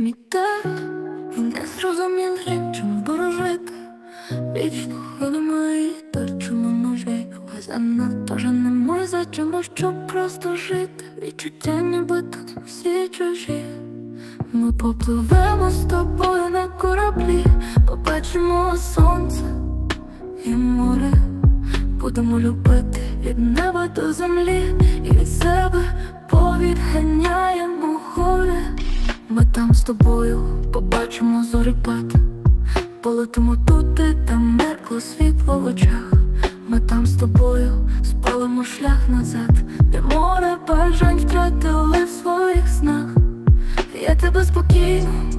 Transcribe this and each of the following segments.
Мій він не зрозумілий, чому ворожити Вічно ходимо і торчимо ножі Але занадто же не може за чому, щоб просто жити? Відчуття ніби тут всі чужі. Ми попливемо з тобою на кораблі Побачимо сонце і море. Будемо любити від неба до землі І від себе з тобою побачимо зорепад Полетимо туди, там меркло світло в очах. Ми там з тобою спалимо шлях назад. Де море бажань втратили в своїх снах. Я тебе спокійно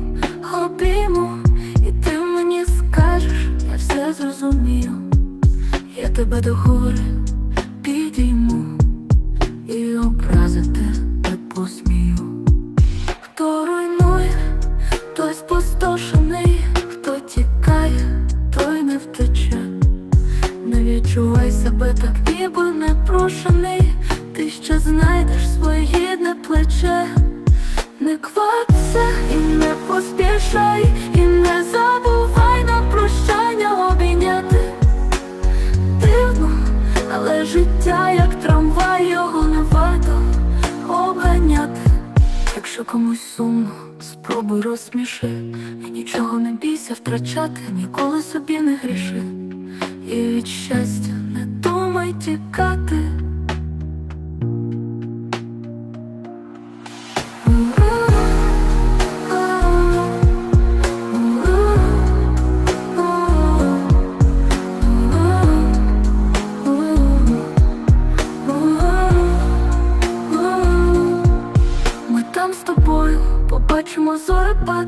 обійму І ти мені скажеш, я все зрозумію. Я тебе до гори підійму так, ніби непрошений, ти ще знайдеш своє гідне плече. Не квапся і не поспішай, і не забувай на прощання обійняти. Дивно, але життя як трамвай, його не варто обганяти. Якщо комусь сумно, спробуй розсміши І нічого не бійся втрачати, ніколи собі не гріши І від щастя не думай тікати. Ми там з тобою побачимо зорепад.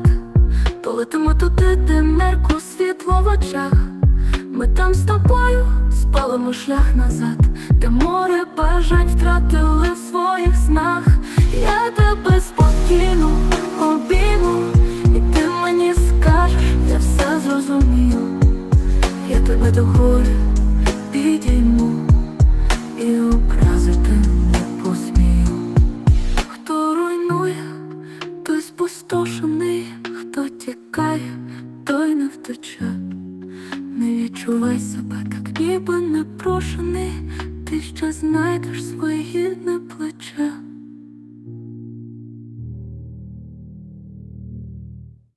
Полетимо туди, де меркло світло в очах спалимо шлях назад, де море бажань втратили в своїх снах. Я тебе спокійно обійму, і ти мені скажеш, я все зрозумію. Я тебе до гори підійму і образити не посмію. Хто руйнує, той спустошений, хто тікає, той не втече. Відчувай себе так, ніби непрошений, ти ще знайдеш своє гідне.